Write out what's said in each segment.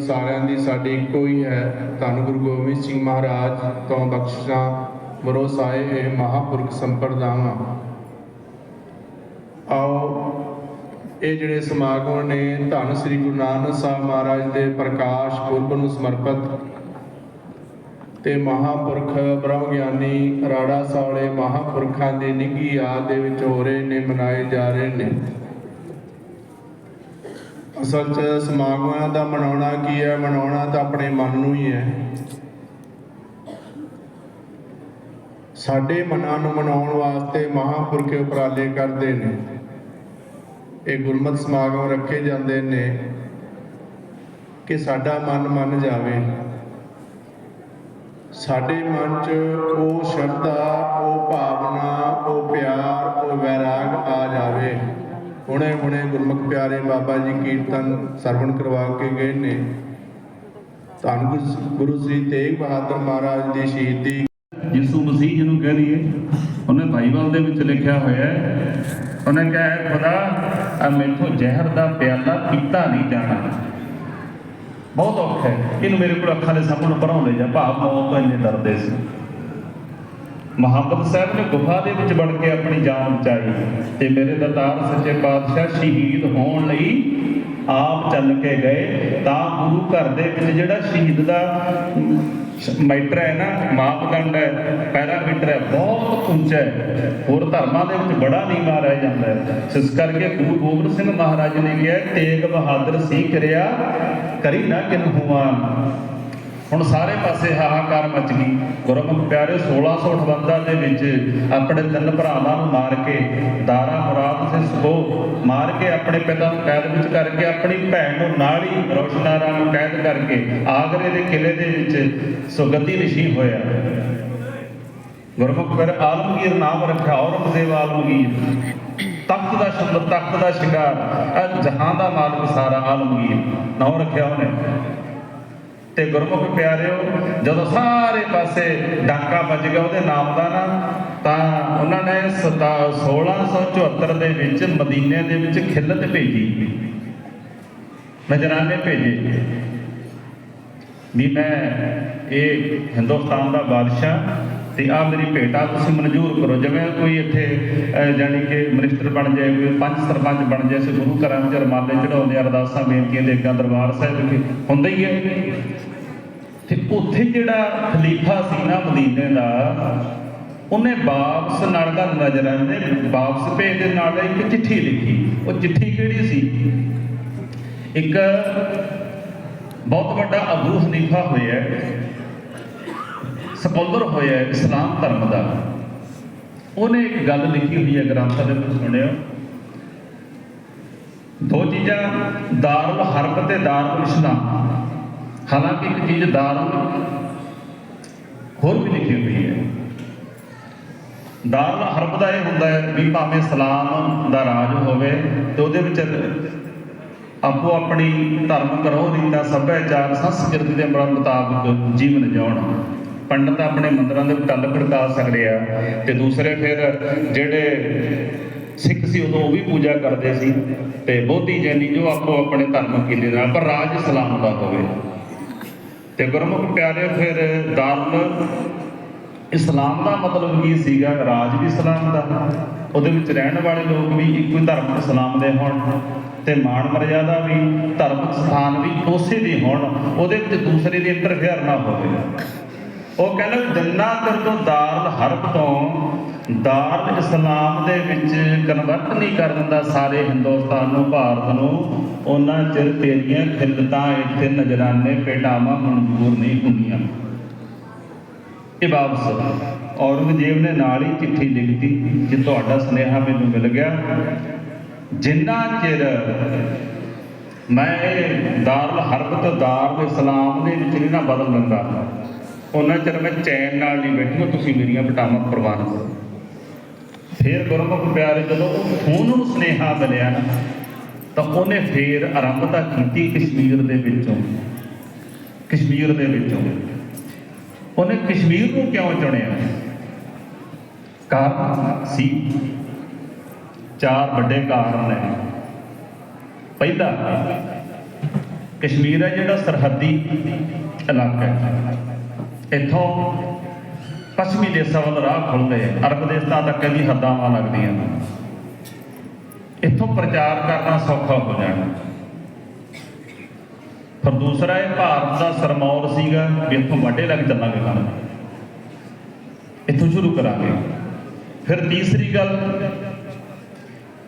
ਸਾਰਿਆਂ ਦੀ ਸਾਡੀ ਇੱਕੋ ਹੀ ਹੈ। ਧੰਨ ਗੁਰੂ ਗੋਬਿੰਦ ਸਿੰਘ ਮਹਾਰਾਜ, ਤੋਂ ਬਖਸ਼ਿਸ਼ਾਂ ਮਰੋਸਾਏ ਇਹ ਮਹਾਪੁਰਖ ਸੰਪਰਦਾਵਾਂ। ਆਓ, ਇਹ ਜਿਹੜੇ ਸਮਾਗਮ ਨੇ, ਧੰਨ ਸ੍ਰੀ ਗੁਰੂ ਨਾਨਕ ਸਾਹਿਬ ਮਹਾਰਾਜ ਦੇ ਪ੍ਰਕਾਸ਼ ਪੁਰਬ ਨੂੰ ਸਮਰਪਿਤ ਤੇ ਮਹਾਪੁਰਖ ਬ੍ਰਹਮ ਗਿਆਨੀ ਰਾੜਾ ਸਾਲੇ ਮਹਾਪੁਰਖਾਂ ਦੀ ਨਿੱਘੀ ਯਾਦ ਦੇ ਵਿੱਚ ਹੋ ਰਹੇ ਨੇ, ਮਨਾਏ ਜਾ ਰਹੇ ਨੇ। ਅਸਲ 'ਚ ਸਮਾਗਮਾਂ ਦਾ ਮਨਾਉਣਾ ਕੀ ਹੈ? ਮਨਾਉਣਾ ਤਾਂ ਆਪਣੇ ਮਨ ਨੂੰ ਹੀ ਹੈ। ਸਾਡੇ ਮਨਾਂ ਨੂੰ ਮਨਾਉਣ ਵਾਸਤੇ ਮਹਾਂਪੁਰਖ ਉਪਰਾਲੇ ਕਰਦੇ ਨੇ। ਇਹ ਗੁਰਮਤ ਸਮਾਗਮ ਰੱਖੇ ਜਾਂਦੇ ਨੇ ਕਿ ਸਾਡਾ ਮਨ ਮੰਨ ਜਾਵੇ। ਸਾਡੇ ਮਨ 'ਚ ਉਹ ਸ਼ਰਧਾ, ਉਹ ਭਾਵਨਾ, ਉਹ ਪਿਆਰ, ਉਹ ਵੈਰਾਗ ਆ ਜਾਵੇ। ਹੁਣੇ ਹੁਣੇ ਗੁਰਮੁਖ ਪਿਆਰੇ ਬਾਬਾ ਜੀ ਕੀਰਤਨ ਸਰਵਣ ਕਰਵਾ ਕੇ ਗਏ ਨੇ। ਧੰਨ ਗੁਰੂ- ਗੁਰੂ ਸ੍ਰੀ ਤੇਗ ਬਹਾਦਰ ਮਹਾਰਾਜ ਦੀ ਸ਼ਹੀਦੀ। ਯਿਸੂ ਮਸੀਹ ਜਿਹਨੂੰ ਕਹਿ ਲਈਏ, ਉਹਨੇ ਬਾਈਬਲ ਦੇ ਵਿੱਚ ਲਿਖਿਆ ਹੋਇਆ ਹੈ, ਉਹਨੇ ਕਿਹਾ ਹੈ, ਖੁਦਾ ਆ ਮੈਥੋਂ ਜ਼ਹਿਰ ਦਾ ਪਿਆਲਾ ਪੀਤਾ ਨਹੀਂ ਜਾਣਾ। ਬਹੁਤ ਔਖਾ ਹੈ। ਇਹਨੂੰ ਮੇਰੇ ਕੋਲ ਅੱਖਾਂ ਦੇ ਸਾਹਮਣੇ ਭਰਾਉਣ ਲੈ ਜਾ ਭਾਵ ਮੌਤ ਤੋਂ ਇੰਨੇ ਡਰਦੇ ਸੀ। ਮੁਹੰਮਦ ਸਾਹਿਬ ਨੇ ਗੁਫਾ ਦੇ ਵਿੱਚ ਵੜ ਕੇ ਆਪਣੀ ਜਾਨ ਬਚਾਈ ਤੇ ਮੇਰੇ ਦਾਤਾਰ ਸੱਚੇ ਪਾਤਸ਼ਾਹ ਸ਼ਹੀਦ ਹੋਣ ਲਈ ਆਪ ਚੱਲ ਕੇ ਗਏ ਤਾਂ ਗੁਰੂ ਘਰ ਦੇ ਵਿੱਚ ਜਿਹੜਾ ਸ਼ਹੀਦ ਦਾ ਮੈਟਰ ਹੈ ਨਾ, ਮਾਪਦੰਡ ਹੈ, ਪੈਰਾਮੀਟਰ ਹੈ, ਬਹੁਤ ਉੱਚਾ ਹੈ। ਹੋਰ ਧਰਮਾਂ ਦੇ ਵਿੱਚ ਬੜਾ ਨੀਵਾਂ ਰਹਿ ਜਾਂਦਾ ਹੈ। ਇਸ ਕਰਕੇ ਗੁਰੂ ਗੋਬਿੰਦ ਸਿੰਘ ਮਹਾਰਾਜ ਨੇ ਕਿਹਾ, ਤੇਗ ਬਹਾਦਰ ਸੀ ਕਰਿਆ, ਕਰੀ ਨਾ ਕਿਨ ਹੁਮਾਨ। ਹੁਣ ਸਾਰੇ ਪਾਸੇ ਹਾਹਾਕਾਰ ਮਚ ਗਈ। ਗੁਰਮੁਖ ਪਿਆਰੇ 1658 ਦੇ ਵਿੱਚ ਆਪਣੇ ਤਿੰਨ ਭਰਾਵਾਂ ਨੂੰ ਮਾਰ ਕੇ ਦਾਰਾ ਮੁਰਾਦ ਸੇ ਸੋ ਮਾਰ ਕੇ ਆਪਣੇ ਪਿਤਾ ਨੂੰ ਕੈਦ ਵਿੱਚ ਕਰਕੇ ਆਪਣੀ ਭੈਣ ਨੂੰ ਨਾਲ ਹੀ ਰੋਸ਼ਨਾਰਾ ਨੂੰ ਕੈਦ ਕਰਕੇ ਆਗਰੇ ਦੇ ਕਿਲੇ ਦੇ ਵਿੱਚ ਸੁਗਤੀ ਨਸ਼ੀ ਹੋਇਆ। ਗੁਰਮੁਖ ਪਿਆਰੇ ਆਲਮਗੀਰ ਨਾਮ ਰੱਖਿਆ, ਔਰੰਗਜ਼ੇਬ ਆਲਮਗੀਰ। ਤਖਤ ਦਾ ਸ਼ਬਦ ਤਖਤ ਦਾ ਸ਼ਿਕਾਰ ਜਹਾਂ ਦਾ ਮਾਲਕ ਸਾਰਾ ਆਲਮਗੀਰ। ਨਾਮ ਰੱਖਿਆ ਉਹਨੇ। ਤੇ ਗੁਰਮੁਖ ਪਿਆਰਿਓ ਜਦੋਂ ਸਾਰੇ ਪਾਸੇ ਡਾਕਾ ਵੱਜ ਗਿਆ ਉਹਦੇ ਨਾਮ ਦਾ ਨਾ ਤਾਂ ਉਹਨਾਂ ਨੇ ਸਤਾ- 1674 ਦੇ ਵਿੱਚ ਮਦੀਨੇ ਦੇ ਵਿੱਚ ਖਿਲਤ ਭੇਜੀ। ਨਜਰਾਨੇ ਭੇਜੇ। ਵੀ ਮੈਂ ਇਹ ਹਿੰਦੁਸਤਾਨ ਦਾ ਬਾਦਸ਼ਾਹ ਤੇ ਆ ਮੇਰੀ ਭੇਟਾ ਤੁਸੀਂ ਮਨਜ਼ੂਰ ਕਰੋ। ਜਿਵੇਂ ਕੋਈ ਇੱਥੇ ਅਹ, ਜਾਣੀ ਕਿ ਮਿਨਿਸਟਰ ਬਣ ਜਾਏ ਕੋਈ ਪੰਜ ਸਰਪੰਚ ਬਣ ਜਾਏ ਸੇ ਗੁਰੂ ਘਰਾਂ ਵਿੱਚ ਰਮਾਲੇ ਚੜਾਉਂਦੇ ਅਰਦਾਸਾਂ ਬੇਨਤੀਆਂ ਦੇ ਅੱਗਾ ਦਰਬਾਰ ਸਾਹਿਬ ਹੁੰਦੇ ਹੀ ਹੈ। ਤੇ ਉੱਥੇ ਜਿਹੜਾ ਖਲੀਫਾ ਸੀ ਨਾ ਮਦੀਨੇ ਦਾ ਉਹਨੇ ਵਾਪਸ ਨਾਲ ਦਾ ਨਜ਼ਰਾਂ ਦੇ ਵਾਪਸ ਭੇਜ ਦੇ ਨਾਲ ਇੱਕ ਚਿੱਠੀ ਲਿਖੀ। ਉਹ ਚਿੱਠੀ ਕਿਹੜੀ ਸੀ? ਇੱਕ ਬਹੁਤ ਵੱਡਾ ਅਬੂ ਹਨੀਫਾ ਹੋਇਆ ਹੈ, ਹੋਇਆ ਹੈ ਇਸਲਾਮ ਧਰਮ ਦਾ। ਉਹਨੇ ਇੱਕ ਗੱਲ ਲਿਖੀ ਹੋਈ ਹੈ ਗ੍ਰੰਥਾਂ ਦੇ ਵਿੱਚ ਸੁਣਿਓ। ਦੋ ਚੀਜ਼ਾਂ ਦਾਰੁਲ ਹਰਬ ਤੇ ਦਾਰੁਲ ਇਸਲਾਮ। ਹਾਲਾਂਕਿ ਇੱਕ ਚੀਜ਼ ਦਾਰੁਲ ਹੋਰ ਵੀ ਲਿਖੀ ਹੋਈ ਹੈ। ਦਾਰੁਲ ਹਰਬ ਦਾ ਇਹ ਹੁੰਦਾ ਹੈ ਵੀ ਭਾਵੇਂ ਸਲਾਮ ਦਾ ਰਾਜ ਹੋਵੇ ਤੇ ਉਹਦੇ ਵਿੱਚ ਆਪੋ ਆਪਣੀ ਧਰਮ ਕਰੋ, ਰੀਤਾਂ ਸੱਭਿਆਚਾਰ ਸੰਸਕ੍ਰਿਤੀ ਦੇ ਮੁਤਾਬਕ ਜੀਵਨ ਜਿਉਣ। ਪੰਡਤ ਆਪਣੇ ਮੰਦਰਾਂ ਦੇ ਟੱਲ ਖੜਕਾ ਸਕਦੇ ਆ ਤੇ ਦੂਸਰੇ ਫਿਰ ਜਿਹੜੇ ਸਿੱਖ ਸੀ ਉਦੋਂ ਉਹ ਵੀ ਪੂਜਾ ਕਰਦੇ ਸੀ ਤੇ ਬੋਧੀ ਜੈਨੀ ਜੋ ਆਪੋ ਆਪਣੇ ਧਰਮ ਕੀਲੇ ਨਾਲ, ਪਰ ਰਾਜ ਇਸਲਾਮ ਦਾ ਹੋਵੇ। ਤੇ ਗੁਰਮੁਖ ਪਿਆਰੇ ਫਿਰ ਦਾਰੁਲ ਇਸਲਾਮ ਦਾ ਮਤਲਬ ਕੀ ਸੀਗਾ? ਰਾਜ ਵੀ ਇਸਲਾਮ ਦਾ। ਉਹਦੇ ਵਿੱਚ ਰਹਿਣ ਵਾਲੇ ਲੋਕ ਵੀ ਇੱਕੋ ਹੀ ਧਰਮ ਇਸਲਾਮ ਦੇ ਹੋਣ ਤੇ ਮਾਣ ਮਰਜ਼ਾਦਾ ਵੀ, ਧਰਮ ਸਥਾਨ ਵੀ ਉਸੇ ਦੀ ਹੋਣ। ਉਹਦੇ ਵਿੱਚ ਦੂਸਰੇ ਦੀ ਇੰਟਰਫੇਅਰ ਨਾ ਹੋਵੇ। ਉਹ ਕਹਿੰਦਾ ਵੀ ਜੰਨਾ ਤੇਰੇ ਤੋਂ ਦਾਰਲ ਹਰਬ ਤੋਂ ਦਾਰਲ ਇਸਲਾਮ ਦੇ ਵਿੱਚ ਕਨਵਰਟ ਨਹੀਂ ਕਰ ਦਿੰਦਾ ਸਾਰੇ ਹਿੰਦੁਸਤਾਨ ਨੂੰ, ਭਾਰਤ ਨੂੰ, ਉਹਨਾਂ ਚਿਰ ਤੇਰੀਆਂ ਖਿਲਤਾਂ ਇੱਥੇ ਨਜ਼ਰਾਨੇ ਪੇਟਾਵਾਂ ਮਨਜ਼ੂਰ ਨਹੀਂ ਹੁੰਦੀਆਂ। ਇਹ ਵਾਪਸ ਔਰੰਗਜ਼ੇਬ ਨੇ ਨਾਲ ਹੀ ਚਿੱਠੀ ਲਿਖਤੀ ਕਿ ਤੁਹਾਡਾ ਸੁਨੇਹਾ ਮੈਨੂੰ ਮਿਲ ਗਿਆ। ਜਿੰਨਾ ਚਿਰ ਮੈਂ ਇਹ ਦਾਰੁਲ ਹਰਬ ਤੋਂ ਦਾਰੁਲ ਇਸਲਾਮ ਦੇ ਵਿੱਚ ਨਹੀਂ ਨਾ ਬਦਲ ਲੈਂਦਾ ਉਹਨਾਂ ਚਿਰ ਮੈਂ ਚੈਨ ਨਾਲ ਨਹੀਂ ਬੈਠੂਗਾ, ਤੁਸੀਂ ਮੇਰੀਆਂ ਬਟਾਵਾਂ ਪ੍ਰਵਾਨ ਕਰੋ। ਫਿਰ ਗੁਰਮੁਖ ਪਿਆਰੇ ਜਦੋਂ ਉਹ ਸੁਨੇਹਾ ਮਿਲਿਆ ਨਾ ਤਾਂ ਉਹਨੇ ਫੇਰ ਆਰੰਭਤਾ ਕੀਤੀ ਕਸ਼ਮੀਰ ਦੇ ਵਿੱਚੋਂ। ਕਸ਼ਮੀਰ ਦੇ ਵਿੱਚੋਂ। ਉਹਨੇ ਕਸ਼ਮੀਰ ਨੂੰ ਕਿਉਂ ਚੁਣਿਆ? ਕਾਰਨ ਸੀ। ਚਾਰ ਵੱਡੇ ਕਾਰਨ ਨੇ। ਪਹਿਲਾ, ਕਸ਼ਮੀਰ ਹੈ ਜਿਹੜਾ ਸਰਹੱਦੀ ਇਲਾਕਾ ਹੈ। ਇੱਥੋਂ ਪੱਛਮੀ ਦੇਸ਼ਾਂ ਵੱਲ ਰਾਹ ਖੁੱਲਦੇ ਆ, ਅਰਬ ਦੇਸ਼ਾਂ ਤੱਕ ਇਹਦੀ ਹੱਦਾਂ ਲੱਗਦੀਆਂ ਇੱਥੋਂ ਪ੍ਰਚਾਰ ਕਰਨਾ ਸੌਖਾ ਹੋ ਜਾਣਾ। ਫਿਰ ਦੂਸਰਾ ਇਹ ਭਾਰਤ ਦਾ ਸਰਮੌਰ ਸੀਗਾ ਵੀ ਇੱਥੋਂ ਵਾਢੇ ਲੱਗ ਚੱਲਾਂਗੇ ਕੰਮ ਇੱਥੋਂ ਸ਼ੁਰੂ ਕਰਾਂਗੇ। ਫਿਰ ਤੀਸਰੀ ਗੱਲ,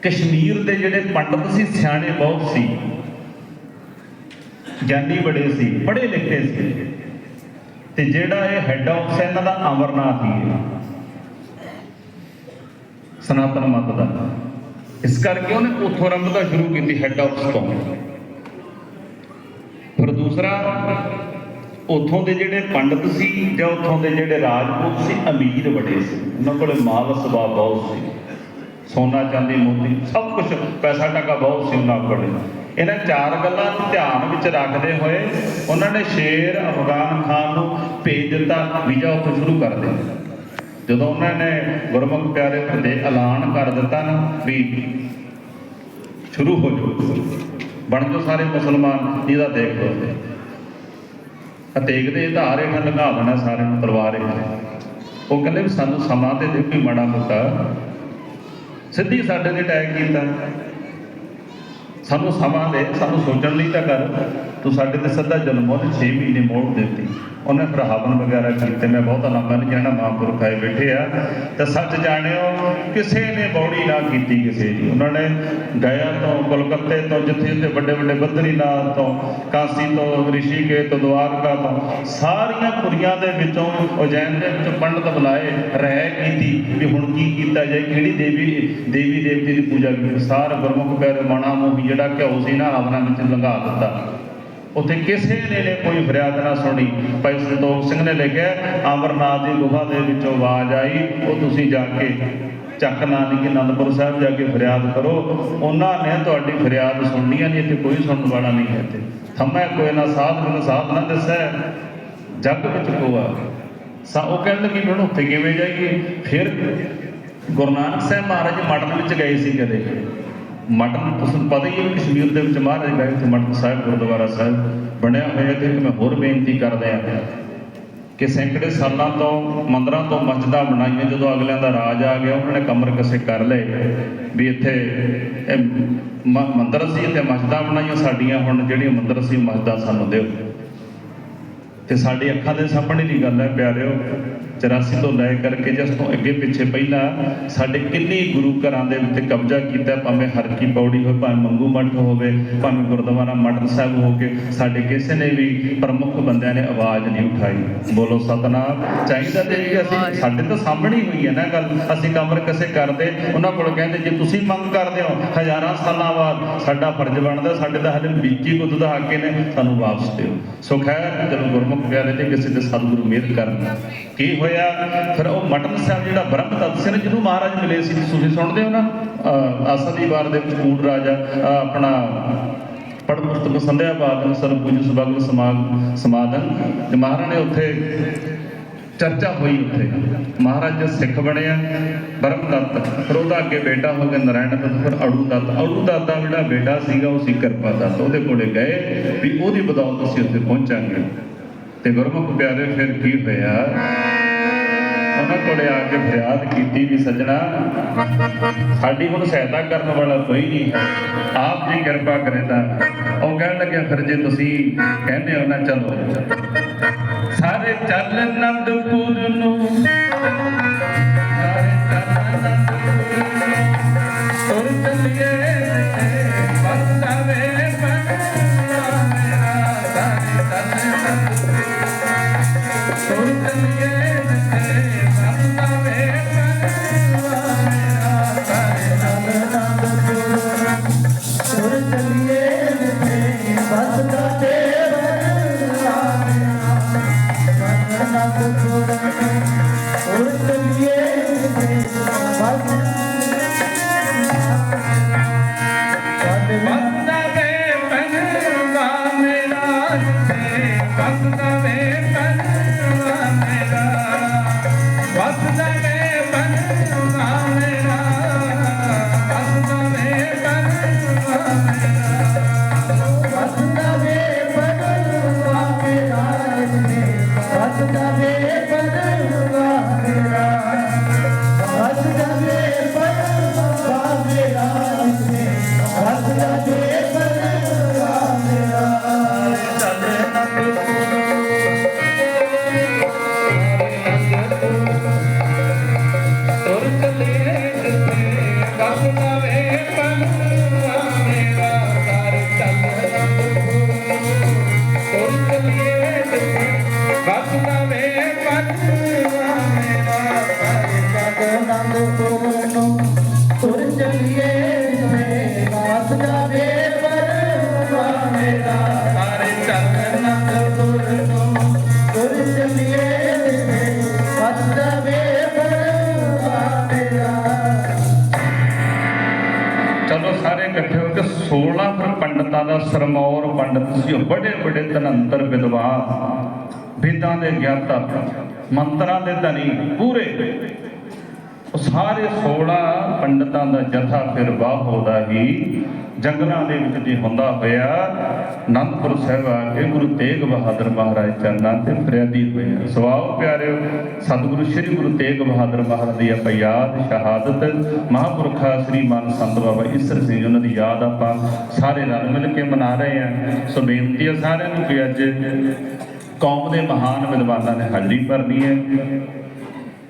ਕਸ਼ਮੀਰ ਦੇ ਜਿਹੜੇ ਪੰਡਤ ਸੀ, ਸਿਆਣੇ ਬਹੁਤ ਸੀ। ਗਿਆਨੀ ਬੜੇ ਸੀ, ਪੜ੍ਹੇ ਲਿਖੇ ਸੀ। ਤੇ ਜਿਹੜਾ ਇਹ ਹੈੱਡ ਆਫਿਸ ਇਹਨਾਂ ਦਾ ਅਮਰਨਾਥ ਹੀ ਹੈ। ਸਨਾਤਨ ਮਤ ਦਾ। ਇਸ ਕਰਕੇ ਉਹਨੇ ਉੱਥੋਂ ਆਰੰਭਤਾ ਸ਼ੁਰੂ ਕੀਤੀ ਹੈੱਡ ਆਫਿਸ ਤੋਂ ਫਿਰ ਦੂਸਰਾ, ਉੱਥੋਂ ਦੇ ਜਿਹੜੇ ਪੰਡਤ ਸੀ ਜਾਂ ਉੱਥੋਂ ਦੇ ਜਿਹੜੇ ਰਾਜਪੂਤ ਸੀ, ਅਮੀਰ ਬੜੇ ਸੀ। ਉਹਨਾਂ ਕੋਲੇ ਮਾਲ ਸਬਾ ਬਹੁਤ ਸੀ। ਸੋਨਾ, ਚਾਂਦੀ, ਮੋਤੀ, ਸਭ ਕੁਝ ਪੈਸਾ ਟਕਾ ਬਹੁਤ ਸੀ ਉਹਨਾਂ ਕੋਲੇ। ਇਹਨਾਂ ਚਾਰ ਗੱਲਾਂ ਨੂੰ ਧਿਆਨ ਵਿੱਚ ਰੱਖਦੇ ਹੋਏ ਉਹਨਾਂ ਨੇ ਸ਼ੇਰ ਅਫਗਾਨ ਖਾਨ ਨੂੰ ਭੇਜ ਦਿੱਤਾ, ਵੀਜ਼ਾ ਉੱਥੇ ਸ਼ੁਰੂ ਕਰ ਦੇ ਜਦੋਂ ਉਹਨਾਂ ਨੇ ਗੁਰਮੁਖ ਪਿਆਰੇ ਤੇ ਐਲਾਨ ਕਰ ਦਿੱਤਾ ਨਾ ਵੀ ਸ਼ੁਰੂ ਹੋ ਜਾਓ, ਬਣ ਜਾਓ ਸਾਰੇ ਮੁਸਲਮਾਨ, ਇਹਦਾ ਦੇਖ ਲਓ ਤੇ ਦੇ ਆਧਾਰ ਹੇਠ ਲਗਾ ਦੇਣਾ ਸਾਰਿਆਂ ਨੂੰ ਤਲਵਾਰ ਹੇਠ। ਉਹ ਕਹਿੰਦੇ ਵੀ ਸਾਨੂੰ ਸਮਾਂ ਤੇ ਦੇ ਕੋਈ ਮਾੜਾ ਮੋਟਾ। ਸਿੱਧੀ ਸਾਡੇ ਤੇ ਅਟੈਕ ਕੀਤਾ। ਸਾਨੂੰ ਸਮਾਂ ਦੇ ਸਾਨੂੰ ਸੋਚਣ ਲਈ ਤਾਂ ਕਰ। ਤੂੰ ਸਾਡੇ ਤੇ ਸਿੱਧਾ ਜਨਮ ਉਹਨੇ 6 ਮਹੀਨੇ ਮੋੜ ਦਿੱਤੀ। ਉਹਨੇ ਫਿਰ ਹਵਨ ਵਗੈਰਾ ਕੀਤੇ। ਮੈਂ ਬਹੁਤ ਲੰਬਾ ਨਹੀਂ ਜਾਣਾ ਮਹਾਂਪੁਰਖ ਆਏ ਬੈਠੇ ਆ। ਤੇ ਸੱਚ ਜਾਣਿਓ, ਕਿਸੇ ਨੇ ਬੌੜੀ ਨਾ ਕੀਤੀ ਕਿਸੇ ਦੀ। ਉਹਨਾਂ ਨੇ ਗਇਆ ਤੋਂ ਕਲਕੱਤੇ ਤੋਂ, ਜਿੱਥੇ ਜਿੱਥੇ ਵੱਡੇ ਵੱਡੇ ਬਦਰੀਨਾਥ ਤੋਂ, ਕਾਸੀ ਤੋਂ ਰਿਸ਼ੀਕੇ ਤੋਂ ਦੁਆਰਕਾ ਤੋਂ, ਸਾਰੀਆਂ ਪੁਰੀਆਂ ਦੇ ਵਿੱਚੋਂ ਉਜੈਨ ਦੇ ਵਿੱਚ ਪੰਡਤ ਬੁਲਾਏ ਰਹਿ ਕੀਤੀ ਵੀ ਹੁਣ ਕੀ ਕੀਤਾ ਜਾਏ, ਕਿਹੜੀ ਦੇਵੀ ਦੇਵੀ ਦੇਵਤੀ ਦੀ ਪੂਜਾ ਕੀਤੀ। ਸਾਰ ਗੁਰਮੁਖ ਪਿਆਰੇ ਮਣਾ ਮੋਹੀ ਜਿਹੜਾ ਘਿਓ ਸੀ ਨਾ ਆਵਨਾ ਵਿੱਚ ਲੰਘਾ ਦਿੱਤਾ। ਉੱਥੇ ਕਿਸੇ ਨੇ ਨੇ ਕੋਈ ਫਰਿਆਦ ਨਾ ਸੁਣੀ। ਭਾਈ ਸੰਤੋਖ ਸਿੰਘ ਨੇ ਲਿਖਿਆ, ਅਮਰਨਾਥ ਦੀ ਗੁਫਾ ਦੇ ਵਿੱਚੋਂ ਆਵਾਜ਼ ਆਈ, ਉਹ ਤੁਸੀਂ ਜਾ ਕੇ ਚੱਕ ਨਾਨਕੀ ਅਨੰਦਪੁਰ ਸਾਹਿਬ ਜਾ ਕੇ ਫਰਿਆਦ ਕਰੋ। ਉਹਨਾਂ ਨੇ ਤੁਹਾਡੀ ਫਰਿਆਦ ਸੁਣਨੀ ਹੈ ਨਹੀਂ ਇੱਥੇ ਕੋਈ ਸੁਣਨ ਵਾਲਾ ਨਹੀਂ ਹੈ ਇੱਥੇ। ਥੰਮੈ ਕੋਈ ਨਾ ਸਾਧ ਮੈਨੂੰ ਸਾਧ ਨਾ ਦੱਸੈ। ਜੱਗ ਵਿੱਚ ਕੋਆ ਸਾ ਉਹ ਕਹਿਣ ਲੱਗੀ ਵੀ ਹੁਣ ਉੱਥੇ ਕਿਵੇਂ ਜਾਈਏ? ਫਿਰ ਗੁਰੂ ਨਾਨਕ ਸਾਹਿਬ ਮਹਾਰਾਜ ਮਟਨ ਵਿੱਚ ਗਏ ਸੀ ਕਦੇ। ਮਠ ਤੁਹਾਨੂੰ ਪਤਾ ਹੀ ਹੈ ਵੀ ਕਸ਼ਮੀਰ ਦੇ ਵਿੱਚ ਮਹਾਰਾਜ ਗਏ ਤੇ ਸਾਹਿਬ, ਗੁਰਦੁਆਰਾ ਸਾਹਿਬ ਬਣਿਆ ਹੋਇਆ ਤੇ ਮੈਂ ਹੋਰ ਬੇਨਤੀ ਕਰਦਾ ਹਾਂ ਕਿ ਸੈਂਕੜੇ ਸਾਲਾਂ ਤੋਂ ਮੰਦਰਾਂ ਤੋਂ ਮਸਜਿਦਾਂ ਬਣਾਈਆਂ, ਜਦੋਂ ਅਗਲਿਆਂ ਦਾ ਰਾਜ ਆ ਗਿਆ, ਉਹਨਾਂ ਨੇ ਕਮਰ ਕਸੇ ਕਰ ਲਏ ਵੀ ਇੱਥੇ ਇਹ ਮ- ਮੰਦਿਰ ਸੀ ਤੇ ਮਸਜਿਦਾਂ ਬਣਾਈਆਂ ਸਾਡੀਆਂ, ਹੁਣ ਜਿਹੜੀਆਂ ਮੰਦਰ ਸੀ, ਮਸਜਿਦਾਂ ਸਾਨੂੰ ਦਿਓ। ਤੇ ਸਾਡੀ ਅੱਖਾਂ ਦੇ ਸਾਹਮਣੇ ਦੀ ਗੱਲ ਹੈ ਪਿਆਰਿਓ 84 ਤੋਂ ਲੈ ਕਰਕੇ ਜਿਸ ਤੋਂ ਅੱਗੇ ਪਿੱਛੇ ਪਹਿਲਾਂ ਸਾਡੇ ਕਿੰਨੇ ਗੁਰੂ ਘਰਾਂ ਦੇ ਵਿੱਚ ਕਬਜ਼ਾ ਕੀਤਾ ਭਾਵੇਂ ਹਰ ਕੀ ਪੌੜੀ ਹੋਵੇ ਭਾਵੇਂ ਮੰਗੂ ਮੱਠ ਹੋਵੇ ਭਾਵੇਂ ਗੁਰਦੁਆਰਾ ਮੱਠ ਸਾਹਿਬ ਹੋ ਕੇ ਸਾਡੇ ਕਿਸੇ ਨੇ ਵੀ ਪ੍ਰਮੁੱਖ ਬੰਦਿਆਂ ਨੇ ਆਵਾਜ਼ ਨਹੀਂ ਉਠਾਈ। ਬੋਲੋ ਸਤਨਾਮ ਚਾਹੀਦਾ ਤੇ ਇਹ ਅਸੀਂ ਸਾਡੇ ਤਾਂ ਸਾਹਮਣੇ ਹੀ ਹੋਈ ਹੈ ਨਾ ਗੱਲ। ਅਸੀਂ ਕਮਰ ਕਸੇ ਕਰਦੇ ਉਹਨਾਂ ਕੋਲ ਕਹਿੰਦੇ ਜੇ ਤੁਸੀਂ ਮੰਗ ਕਰਦੇ ਹੋ ਹਜ਼ਾਰਾਂ ਸਾਲਾਂ ਬਾਅਦ ਸਾਡਾ ਫਰਜ਼ ਬਣਦਾ ਸਾਡੇ ਤਾਂ ਹਲੇ ਬੀਜੀ ਕੁੱਦ ਦਾ ਹੱਕ ਨੇ ਸਾਨੂੰ ਵਾਪਸ ਦਿਓ। ਸੋ ਖੈਰ ਜਦੋਂ ਗੁਰਮੁਖ ਪਿਆਰੇ ਤੇ ਕਿਸੇ ਦੇ ਸਤਿਗੁਰੂ ਮਿਹਰ ਕਰਨ। ਕੀ ਹੋਇਆ? ਫਿਰ ਉਹ ਮਟਨ ਸਾਹਿਬ ਜਿਹੜਾ ਬ੍ਰਹਮ ਤਤ ਸਿੰਘ ਜਿਹਨੂੰ ਮਹਾਰਾਜ ਮਿਲੇ ਸੀ, ਤੁਸੀਂ ਸੁਣਦੇ ਹੋ ਨਾ? ਆਸਾ ਦੀ ਵਾਰ ਦੇ ਵਿੱਚ ਕੂੜ ਰਾਜਾ ਆਪਣਾ ਪੜ ਪੁਸਤਕ ਸੰਧਿਆ ਬਾਦਨ ਪੂਜ ਸੁਭਾਗਲ ਸਮਾਗ ਸਮਾਦਨ ਤੇ ਮਹਾਰਾਜ ਨੇ ਉੱਥੇ ਚਰਚਾ ਹੋਈ ਉੱਥੇ। ਮਹਾਰਾਜ ਜਦ ਸਿੱਖ ਬਣਿਆ ਬ੍ਰਹਮ ਦੱਤ ਫਿਰ ਉਹਦਾ ਅੱਗੇ ਬੇਟਾ ਹੋ ਗਿਆ ਨਰਾਇਣ ਦੱਤ ਫਿਰ ਅੜੂ ਦੱਤ ਅੜੂ ਦੱਤ ਦਾ ਜਿਹੜਾ ਬੇਟਾ ਸੀਗਾ, ਉਹ ਸੀ ਕਿਰਪਾ ਦੱਤ ਉਹਦੇ ਕੋਲੇ ਗਏ, ਵੀ ਉਹਦੀ ਬਦੌਲਤ ਅਸੀਂ ਉੱਥੇ ਪਹੁੰਚਾਂਗੇ। ਤੇ ਗੁਰਮੁਖ ਪਿਆਰੇ ਫਿਰ ਕੀ ਹੋਇਆ? ਉਹਨਾਂ ਕੋਲੇ ਆ ਕੇ ਫਰਿਆਦ ਕੀਤੀ ਵੀ ਸੱਜਣਾ, ਸਾਡੀ ਹੁਣ ਸਹਾਇਤਾ ਕਰਨ ਵਾਲਾ ਕੋਈ ਨਹੀਂ ਆਪ ਜੀ ਕਿਰਪਾ ਕਰੇ ਤਾਂ। ਉਹ ਕਹਿਣ ਲੱਗਿਆ, ਫਿਰ ਜੇ ਤੁਸੀਂ ਕਹਿੰਦੇ ਹੋ ਨਾ, ਚਲੋ। ਸਾਰੇ ਚੱਲ ਅਨੰਦਪੁਰ ਨੂੰ ਤੁਰ ਪੰਡਤਾਂ ਦਾ ਸਰਮੌਰ ਪੰਡਤ ਸੀ ਉਹ ਬੜੇ ਬੜੇ ਧਨੰਤਰ ਵਿਦਵਾਨ ਵੇਦਾਂ ਦੇ ਗਿਆਤਾ ਮੰਤਰਾਂ ਦੇ ਧਨੀ ਪੂਰੇ। ਉਹ ਸਾਰੇ 16 ਪੰਡਤਾਂ ਦਾ ਜਥਾ ਫਿਰ ਬਾਹੋ ਦਾ ਹੀ। ਜੰਗਲਾਂ ਦੇ ਵਿੱਚ ਜੇ ਹੁੰਦਾ ਹੋਇਆ, ਅਨੰਦਪੁਰ ਸਾਹਿਬ ਆ ਕੇ ਗੁਰੂ ਤੇਗ ਬਹਾਦਰ ਮਹਾਰਾਜ ਚਰਨਾਂ ਤੇ ਫਰਿਆਦੀ ਹੋਇਆ ਸਵਾਓ ਪਿਆਰਿਓ, ਸਤਿਗੁਰੂ ਸ੍ਰੀ ਗੁਰੂ ਤੇਗ ਬਹਾਦਰ ਮਹਾਰਾਜ ਦੀ ਆਪਾਂ ਯਾਦ, ਸ਼ਹਾਦਤ, ਮਹਾਂਪੁਰਖਾ ਸ੍ਰੀ ਮਨ ਸੰਤ ਬਾਬਾ ਈਸਰ ਸਿੰਘ ਜੀ, ਉਹਨਾਂ ਦੀ ਯਾਦ ਆਪਾਂ ਸਾਰੇ ਰਲ ਮਿਲ ਕੇ ਮਨਾ ਰਹੇ ਹਾਂ ਸੋ ਬੇਨਤੀ ਹੈ ਸਾਰਿਆਂ ਨੂੰ ਕਿ ਅੱਜ ਕੌਮ ਦੇ ਮਹਾਨ ਵਿਦਵਾਨਾਂ ਨੇ ਹਾਜ਼ਰੀ ਭਰਨੀ ਹੈ।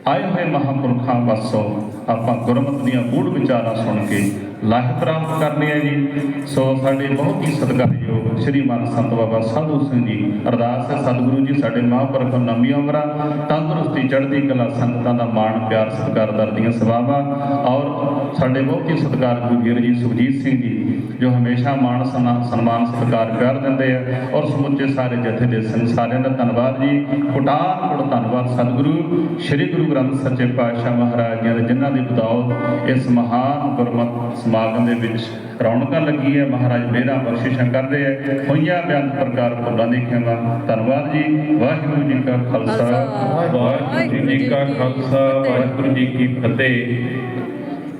ਆਏ ਹੋਏ ਮਹਾਂਪੁਰਖਾਂ ਪਾਸੋਂ ਆਪਾਂ ਗੁਰਮਤਿ ਦੀਆਂ ਗੂੜ ਵਿਚਾਰਾਂ ਸੁਣ ਕੇ ਲਾਹ ਪ੍ਰਾਪਤ ਕਰਨੇ ਹੈ ਜੀ। ਸੋ ਸਾਡੇ ਬਹੁਤ ਹੀ ਸਤਿਕਾਰਯੋਗ ਸ੍ਰੀ ਮਨ ਸੰਤ ਬਾਬਾ ਸਾਧੂ ਸਿੰਘ ਜੀ, ਅਰਦਾਸ ਹੈ ਸਤਿਗੁਰੂ ਜੀ, ਸਾਡੇ ਮਹਾਂਪੁਰਖ ਨਵੀਂ ਉਮਰਾਂ, ਤੰਦਰੁਸਤੀ ਚੜ੍ਹਦੀ ਕਲਾ ਸੰਗਤਾਂ ਦਾ ਮਾਣ, ਪਿਆਰ, ਸਤਿਕਾਰ ਦਰਦੀਆਂ ਸਵਾਵਾ ਔਰ ਸਾਡੇ ਬਹੁਤ ਹੀ ਸਤਿਕਾਰਯੋਗ ਵੀਰ ਜੀ, ਸੁਖਜੀਤ ਸਿੰਘ ਜੀ ਜੋ ਹਮੇਸ਼ਾ ਮਾਣ ਸਨਾ- ਸਨਮਾਨ ਸਤਿਕਾਰ ਕਰ ਦਿੰਦੇ ਆ ਔਰ ਸਮੁੱਚੇ ਸਾਰੇ ਜਥੇ ਦੇ ਸਿੰਘ ਸਾਰਿਆਂ ਦਾ ਧੰਨਵਾਦ ਜੀ। ਕੋਟਾਨ ਕੋਟ ਧੰਨਵਾਦ ਸਤਿਗੁਰੂ ਸ੍ਰੀ ਗੁਰੂ ਗ੍ਰੰਥ ਸੱਚੇ ਪਾਤਸ਼ਾਹ ਮਹਾਰਾਜ ਜੀ ਦੇ ਜਿਨ੍ਹਾਂ ਦੀ ਬਦੌਲਤ ਇਸ ਮਹਾਨ ਗੁਰਮਤਿ ਸਮਾਗਮ ਦੇ ਵਿੱਚ ਰੌਣਕਾਂ ਲੱਗੀ ਹੈ ਮਹਾਰਾਜ ਮੇਰਾ ਬਖਸ਼ਿਸ਼ਾਂ ਕਰਦੇ ਆ। ਹੋਈਆਂ ਬੇਅੰਤ ਪ੍ਰਕਾਰ ਭੁੱਲਾਂ ਦੀ ਖਿਮਾ ਧੰਨਵਾਦ ਜੀ। ਵਾਹਿਗੁਰੂ ਜੀ ਕਾ ਖਾਲਸਾ ਵਾਹਿਗੁਰੂ ਜੀ ਕਾ ਖਾਲਸਾ ਵਾਹਿਗੁਰੂ ਜੀ ਕੀ ਫਤਿਹ।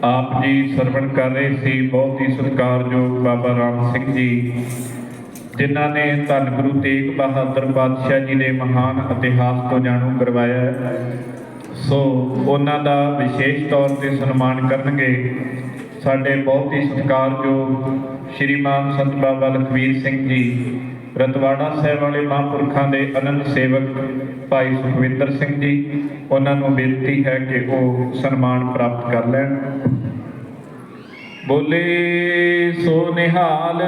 ਆਪ ਜੀ ਸਰਵਣ ਕਰ ਰਹੇ ਸੀ, ਬਹੁਤ ਹੀ ਸਤਿਕਾਰਯੋਗ ਬਾਬਾ ਰਾਮ ਸਿੰਘ ਜੀ, ਜਿਨ੍ਹਾਂ ਨੇ ਧੰਨ ਗੁਰੂ ਤੇਗ ਬਹਾਦਰ ਪਾਤਸ਼ਾਹ ਜੀ ਦੇ ਮਹਾਨ ਇਤਿਹਾਸ ਤੋਂ ਜਾਣੂ ਕਰਵਾਇਆ ਸੋ ਉਹਨਾਂ ਦਾ ਵਿਸ਼ੇਸ਼ ਤੌਰ ਤੇ ਸਨਮਾਨ ਕਰਨਗੇ ਸਾਡੇ ਬਹੁਤ ਹੀ ਸਤਿਕਾਰਯੋਗ ਸ਼੍ਰੀਮਾਨ ਸੰਤ ਬਾਬਾ ਲਖਵੀਰ ਸਿੰਘ ਜੀ। ਰਤਵਾੜਾ ਸਾਹਿਬ ਵਾਲੇ ਮਹਾਂਪੁਰਖਾਂ ਦੇ ਅਨੰਦ ਸੇਵਕ ਭਾਈ ਸੁਖਵਿੰਦਰ ਸਿੰਘ ਜੀ ਉਹਨਾਂ ਨੂੰ ਬੇਨਤੀ ਹੈ ਕਿ ਉਹ ਸਨਮਾਨ ਪ੍ਰਾਪਤ ਕਰ ਲੈਣ। ਬੋਲੇ ਸੋ ਨਿਹਾਲ।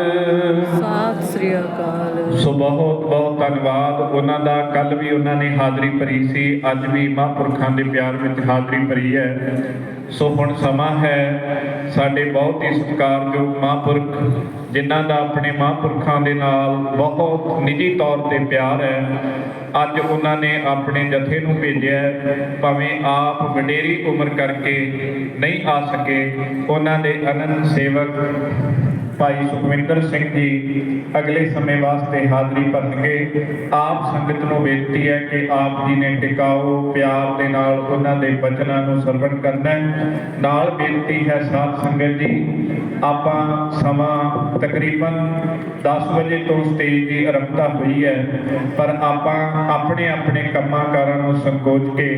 ਸਤਿ ਸ੍ਰੀ ਅਕਾਲ। ਸੋ ਬਹੁਤ ਬਹੁਤ ਧੰਨਵਾਦ। ਉਹਨਾਂ ਦਾ ਕੱਲ ਵੀ ਉਹਨਾਂ ਨੇ ਹਾਜ਼ਰੀ ਭਰੀ ਸੀ। ਅੱਜ ਵੀ ਮਹਾਂਪੁਰਖਾਂ ਦੇ ਪਿਆਰ ਵਿੱਚ ਹਾਜ਼ਰੀ ਭਰੀ ਹੈ। ਸੋ ਹੁਣ ਸਮਾਂ ਹੈ ਸਾਡੇ ਬਹੁਤ ਹੀ ਸਤਿਕਾਰਯੋਗ ਮਹਾਂਪੁਰਖ, ਜਿਨ੍ਹਾਂ ਦਾ ਆਪਣੇ ਮਹਾਂਪੁਰਖਾਂ ਦੇ ਨਾਲ ਬਹੁਤ ਨਿੱਜੀ ਤੌਰ ਤੇ ਪਿਆਰ ਹੈ। ਅੱਜ ਉਹਨਾਂ ਨੇ ਆਪਣੇ ਜਥੇ ਨੂੰ ਭੇਜਿਆ ਭਾਵੇਂ ਆਪ ਵਡੇਰੀ ਉਮਰ ਕਰਕੇ ਨਹੀਂ ਆ ਸਕੇ। ਉਹਨਾਂ ਦੇ ਅਨੰਦ ਸੇਵਕ ਭਾਈ ਸੁਖਵਿੰਦਰ ਸਿੰਘ ਜੀ ਅਗਲੇ ਸਮੇਂ ਵਾਸਤੇ ਹਾਜ਼ਰੀ ਭਰਨਗੇ ਆਪ ਸੰਗਤ ਨੂੰ ਬੇਨਤੀ ਹੈ ਕਿ ਆਪ ਜੀ ਨੇ ਟਿਕਾਓ, ਪਿਆਰ ਦੇ ਨਾਲ ਉਹਨਾਂ ਦੇ ਬਚਨਾਂ ਨੂੰ ਸਰਵਣ ਕਰਨਾ ਨਾਲ ਬੇਨਤੀ ਹੈ ਸਾਧ ਸੰਗਤ ਜੀ, ਆਪਾਂ ਸਮਾਂ ਤਕਰੀਬਨ 10 ਵਜੇ ਤੋਂ ਸਟੇਜ ਦੀ ਆਰੰਭਤਾ ਹੋਈ ਹੈ, ਪਰ ਆਪਾਂ ਆਪਣੇ ਆਪਣੇ ਕੰਮਾਂ ਕਾਰਾਂ ਨੂੰ ਸੰਕੋਚ ਕੇ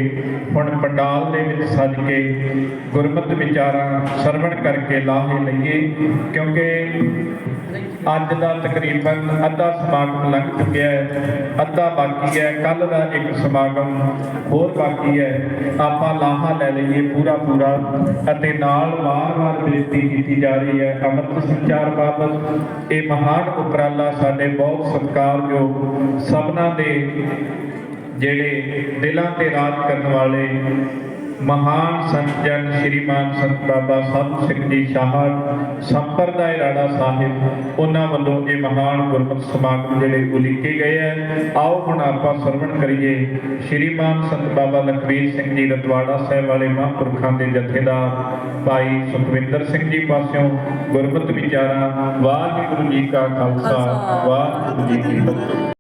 ਹੁਣ ਪੰਡਾਲ ਦੇ ਵਿੱਚ ਸੱਜ ਕੇ ਗੁਰਮਤਿ ਵਿਚਾਰਾਂ ਸਰਵਣ ਕਰਕੇ ਲਾਹੇ ਲਈਏ, ਕਿਉਂਕਿ ਅੱਜ ਦਾ ਤਕਰੀਬਨ ਅੱਧਾ ਸਮਾਗਮ ਲੰਘ ਚੁੱਕਿਆ ਹੈ, ਅੱਧਾ ਬਾਕੀ ਹੈ ਕੱਲ ਦਾ ਇੱਕ ਸਮਾਗਮ ਹੋਰ ਬਾਕੀ ਹੈ। ਆਪਾਂ ਲਾਹਾ ਲੈ ਲਈਏ ਪੂਰਾ ਪੂਰਾ ਅਤੇ ਨਾਲ ਵਾਰ-ਵਾਰ ਬੇਨਤੀ ਕੀਤੀ ਜਾ ਰਹੀ ਹੈ, ਅੰਮ੍ਰਿਤ ਸੰਚਾਰ ਬਾਬਤ ਇਹ ਮਹਾਨ ਉਪਰਾਲਾ ਸਾਡੇ ਬਹੁਤ ਸਤਿਕਾਰਯੋਗ ਸਭਨਾਂ ਦੇ ਜਿਹੜੇ ਦਿਲਾਂ ਤੇ ਰਾਜ ਕਰਨ ਵਾਲੇ ਮਹਾਨ ਸੰਤ ਜਨ ਸ਼੍ਰੀਮਾਨ ਸੰਤ ਬਾਬਾ ਸਤ ਸਿੰਘ ਜੀ ਸ਼ਾਹੜ ਸੰਪਰਦਾਇ ਰਾੜਾ ਸਾਹਿਬ, ਉਹਨਾਂ ਵੱਲੋਂ ਇਹ ਮਹਾਨ ਗੁਰਮਤਿ ਸਮਾਗਮ ਜਿਹੜੇ ਉਲੀਕੇ ਗਏ ਹੈ। ਆਓ ਹੁਣ ਆਪਾਂ ਸਰਵਣ ਕਰੀਏ। ਸ਼੍ਰੀਮਾਨ ਸੰਤ ਬਾਬਾ ਲਖਵੀਰ ਸਿੰਘ ਜੀ ਰਤਵਾੜਾ ਸਾਹਿਬ ਵਾਲੇ ਮਹਾਂਪੁਰਖਾਂ ਦੇ ਜਥੇਦਾਰ ਭਾਈ ਸੁਖਵਿੰਦਰ ਸਿੰਘ ਜੀ ਪਾਸਿਓਂ ਗੁਰਮਤਿ ਵਿਚਾਰਾਂ, ਵਾਹਿਗੁਰੂ ਜੀ ਕਾ ਖਾਲਸਾ, ਵਾਹਿਗੁਰੂ ਜੀ ਕੀ ਫਤਿਹ।